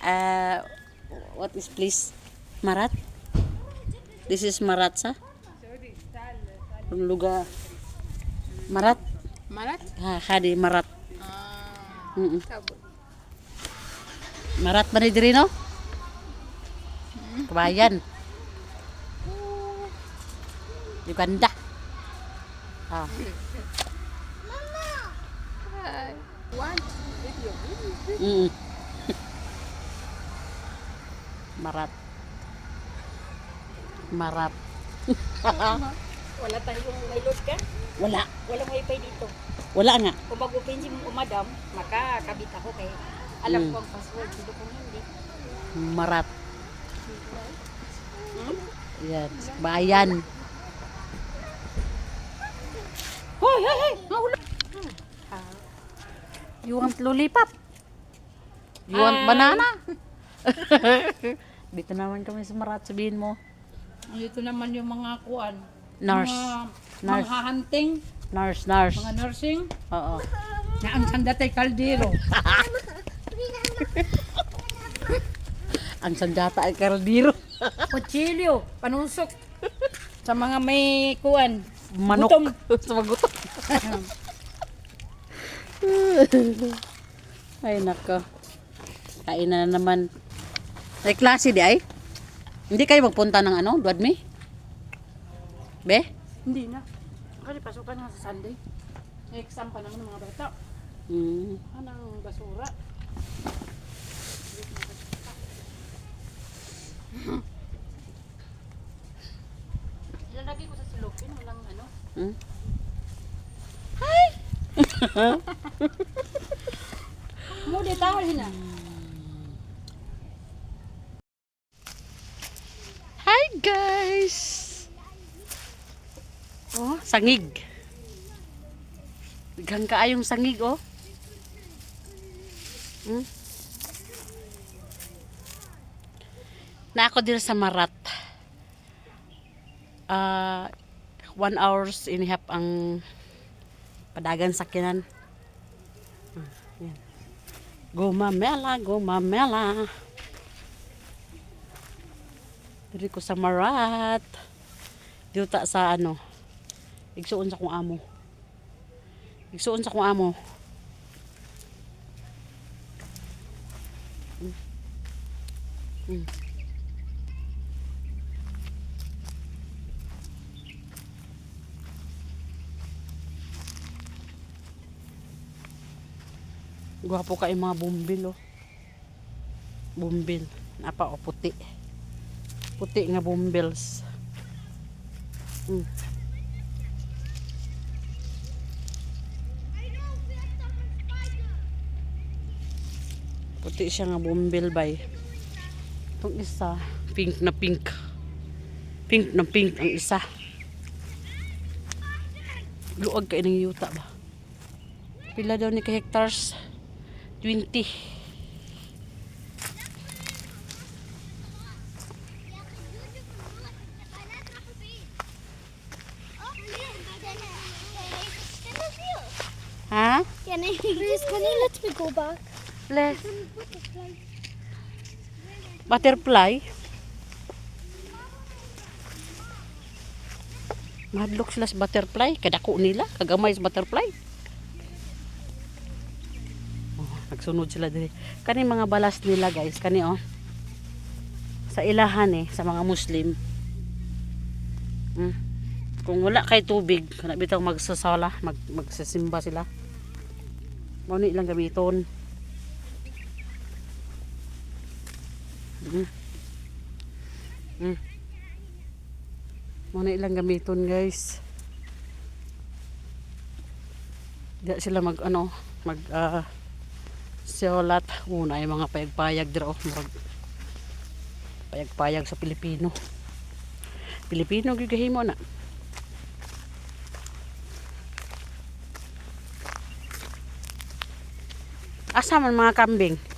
uh, what is please? Marat? This is Marat sa? Luga. Marat? Marat? Ha, hadi Marat. Ah, Mm sabot. Marat ba ni diri no? Kabayan. Uganda. Ah, Hi. One. Mm. Marat. Marat. Wala tayong may load ka? Wala. Walang wifi dito. Wala nga. Kung mag-open si madam, makakabit ako kay alam Mm. ko ang password. Dito kung hindi. Marat. Yan. Bayan. Hoy, hoy, hoy! Mahulog! Ah, You want lollipop? You want Ay. banana? Dito naman kami sa Marat. Sabihin mo. Ito naman yung mga kuan. Nurse. Mga, Nurse. mga hunting, Nurse, nurse. mga nursing. Oo. Na ang sandatay kaldero. Ang sandata ay kardiro. Kutsilyo, panusok. Sa mga may kuan. Manok. Gutom. sa magutom. ay, nako. Kain na naman. Ay, klase di ay? Hindi kayo magpunta ng ano, Duadmi? Be? Hindi na. Kasi pasukan nga sa Sunday. Exam pa naman ng mga bata. Hmm. Anong basura. Ilalagay ko sa silopin, walang ano. Hmm? Mo di tawal hina. Hi guys! Oh, sangig. Bighang kaayong sangig oh. Hmm? Na ako din sa Marat. Ah, one hours and a ang padagan sakyanan. Ah, yan. Gumamela, gumamela. Diri ko sa Marat. Dito sa ano. Igsuon sa kong amo. Igsuon sa kong amo. Mm. Mm. Gwapo ka yung mga bumbil oh. Bumbil. Napa o puti. Puti nga bumbils. Mm. Puti siya nga bumbil bay. Itong isa, pink na pink. Pink na pink ang isa. Luag kayo ng yuta ba? Pila daw ni ka hectares? 20. Ha? Can I please can you let me go back? Les. Butterfly. Mahadlok sila sa butterfly. Kadako nila. Kagamay sa butterfly. Oh, nagsunod sila dili. Kani mga balas nila guys. Kani oh. Sa ilahan eh. Sa mga Muslim. Hmm. Kung wala kay tubig, kana bitaw magsasala, mag magsasimba sila. Mao ni ilang gamiton. Mm. Mm. Muna ilang gamiton guys. Di sila mag ano, mag ah siolat. Una yung mga payag-payag dira oh, payag-payag sa Pilipino. Pilipino gyud gahimo na. Asa man mga kambing?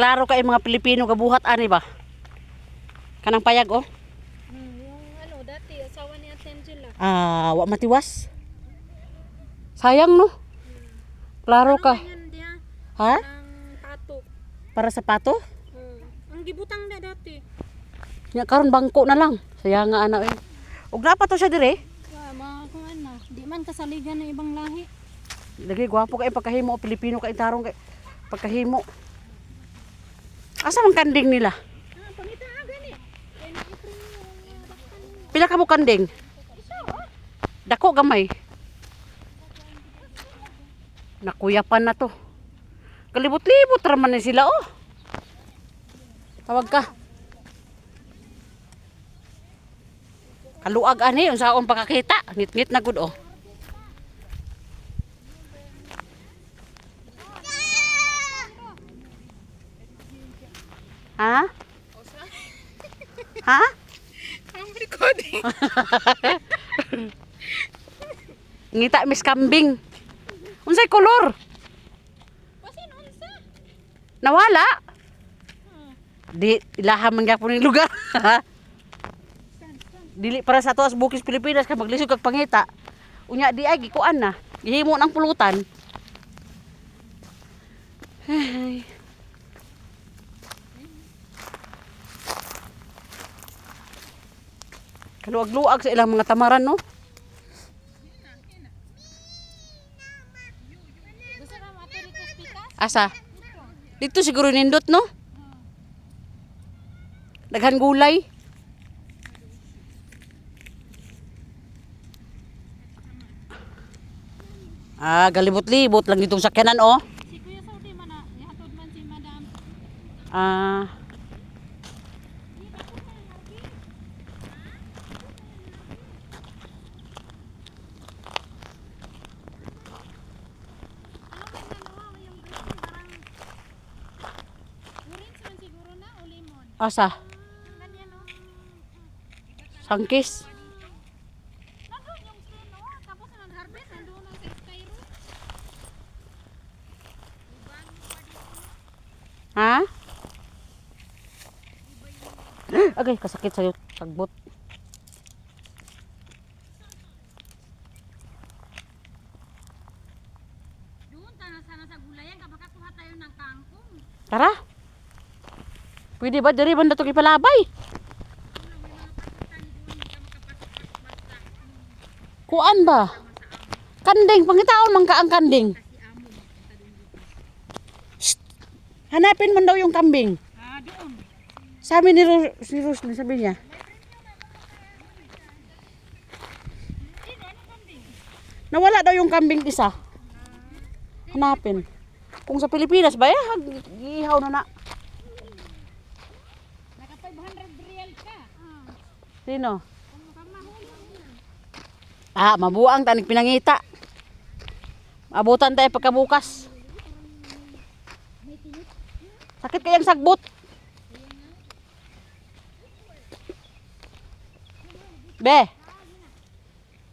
Klaro kay mga Pilipino kabuhat ani ba? Kanang payag oh. yung ano, dati, asawa ni Ate Ah, wa matiwas. Sayang no. Klaro ka. Yan Ha? ang pato. Para sa pato? Hmm. Ang gibutang na dati. Nya karon bangko na lang. Sayang nga ana eh. Ug napa to siya dire? Wa, mga kung ano, di man kasaligan ng ibang lahi. Lagi gwapo kay pagkahimo Pilipino kay tarong kay pagkahimo. Asa man kanding nila? Pila ka mo kanding? Dako gamay. Nakuyapan na to. Kalibot-libot raman na sila oh. Tawag ka. Kaluag ani unsa akong pakakita. Ngit-ngit na gud oh. Ha? Ha? Ang recording. Ngita mis kambing. Unsay kolor? Kasi unsa? Nawala. Di ilaha man gyapon ning lugar. Dili para sa tuas bukis Pilipinas kay maglisod kag pangita. Unya di ay gikuan na. Gihimo ng pulutan. Ay. Kaluag-luag sa ilang mga tamaran no. Asa? Dito siguro nindot, no? Daghan gulay. Ah, galibot-libot lang itong sakyanan, oh. Si Kuya Saudi man na, man si Madam. Ah, Orange man siguro na o lemon. asa? Ganyan no. Sangkis. Nandun yung skin no. Tapos nag-harvest nandun ang sa Cairo. Ha? Agay, kasakit sa'yo. Tagbot. Doon tana sana sa gulayan kapag kuha tayo ng kangkong. Tara. Pwede ba? Dari banda to ipalabay. Kuan ba? Kanding, pangitaon man ka ang kanding. Shh. Hanapin mo daw yung kambing. Sabi ni Ros, si Roslyn, sabi niya. Nawala daw yung kambing isa. Hanapin. Kung sa Pilipinas ba, eh, ihaw na na. Naka 500 real ka. Ah. Sino? Ah, mabuang tanig pinangita. Abutan tayo pagkabukas. Sakit kayang sagbot. Be.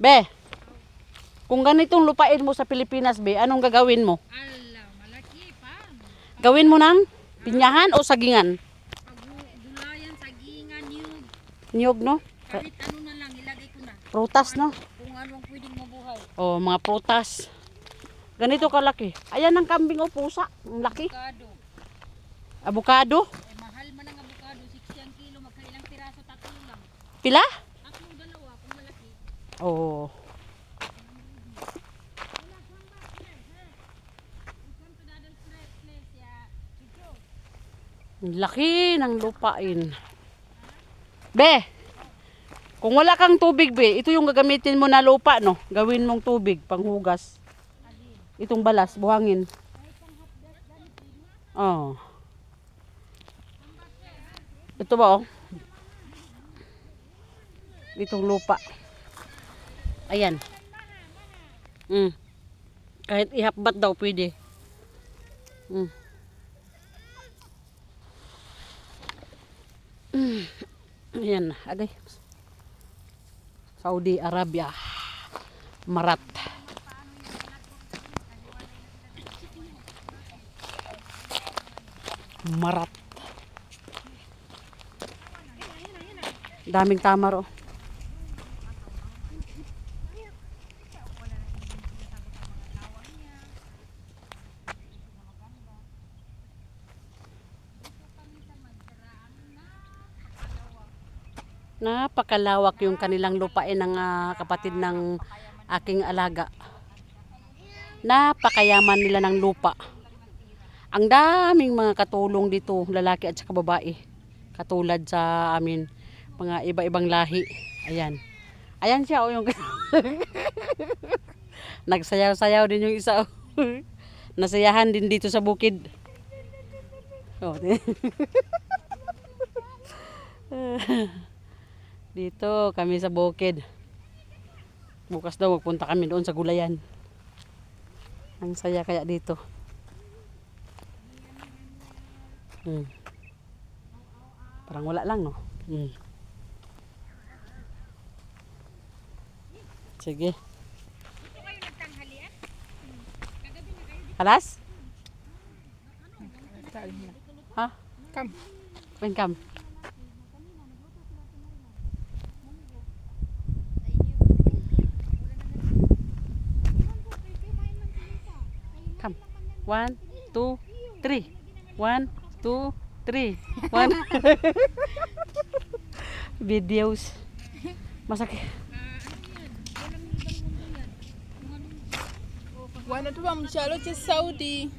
Be. Kung ganitong lupain mo sa Pilipinas, be, anong gagawin mo? Ala, malaki pa. Gawin mo ng pinyahan o sagingan? Gulayan, sagingan, niyog. Niyog, no? Kahit ano na lang, ilagay ko na. Prutas, no? Kung anong pwedeng mabuhay. O, mga prutas. Ganito kalaki. Ayan ang kambing o pusa. Ang laki. Avocado. Avocado. Eh, mahal man ang avocado. 60 ang kilo. Magkailang piraso, tatlo lang. Pila? Tatlong dalawa, kung malaki. Oo. Ang laki ng lupain. Be, kung wala kang tubig, be, ito yung gagamitin mo na lupa, no? Gawin mong tubig, panghugas. Itong balas, buhangin. Oh. Ito ba, oh? Itong lupa. Ayan. Mm. Kahit ihapbat daw, pwede. Mm. Ayan, agay. Saudi Arabia. Marat. Marat. Daming tamar oh. Napakalawak yung kanilang lupain ng ah, kapatid ng aking alaga. Napakayaman nila ng lupa. Ang daming mga katulong dito, lalaki at saka babae. Katulad sa amin, mga iba-ibang lahi. Ayan. Ayan siya, oh, yung... Nagsayaw-sayaw din yung isa. oh. Nasayahan din dito sa bukid. Oh, dito kami sa bukid. Bukas daw magpunta kami doon sa gulayan. Ang saya kaya dito. Hmm. Parang wala lang, no? Hmm. Sige. Alas? Ha? Come. When come? Come. One, two, three. One, two, three. One. Videos. Masakit. Why not from Charlotte, Saudi?